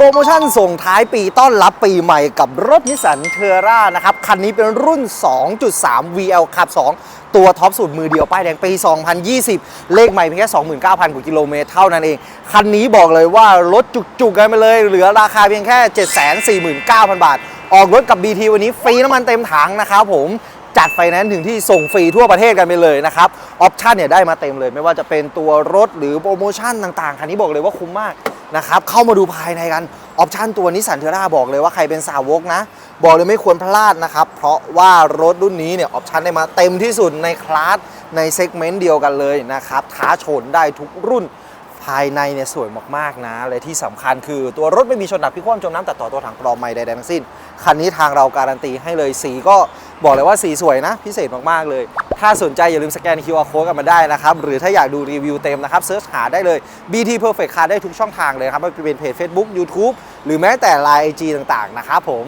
โปรโมชั่นส่งท้ายปีต้อนรับปีใหม่กับรถนิสสันเทอร่านะครับ คันนี้เป็นรุ่น 2.3 VL ขับ 2 ตัวท็อปสุดมือเดียว ป้ายแดงปี 2020 เลขใหม่เพียงแค่ 29,000 กว่ากิโลเมตรเท่านั้นเอง คันนี้บอกเลยว่ารถจุกๆกันไปเลย เหลือราคาเพียงแค่ 749,000 บาท ออกรถกับ BT วันนี้ฟรีน้ำมันเต็มถังนะครับผมจัดไฟแนนซ์ถึงที่ส่งฟรีทั่วประเทศกันไปเลยนะครับ ออปชันเนี่ยได้มาเต็มเลย ไม่ว่าจะเป็นตัวรถหรือโปรโมชั่นต่างๆ คันนี้บอกเลยว่าคุ้มมาก นะครับเข้ามาดูภายในกันออปชันตัวนิสสันเทอร่าบอกเลยว่าใครเป็นสาวกนะ บอกเลยไม่ควรพลาดนะครับ เพราะว่ารถรุ่นนี้เนี่ยออปชันได้มาเต็มที่สุดในคลาสในเซกเมนต์เดียวกันเลยนะครับท้าชนได้ทุกรุ่น ภายในเนี่ยสวยมากๆนะและที่สำคัญคือตัวรถไม่มีชนดับพิคว่ำจมน้ำตัดต่อตัวถังปลอมไม่ใดๆทั้งสิ้น คันนี้ทางเราการันตีให้เลยสีก็บอกเลยว่าสีสวยนะ พิเศษมากๆเลย ถ้าสนใจอย่าลืมสแกน QR code กันมาได้นะครับ หรือถ้าอยากดูรีวิวเต็มนะครับเซิร์ชหาได้เลย BT Perfect Car ได้ทุกช่องทางเลยครับไม่ว่าจะเป็นเพจ Facebook YouTube หรือแม้แต่ Line IG ต่างๆนะครับผม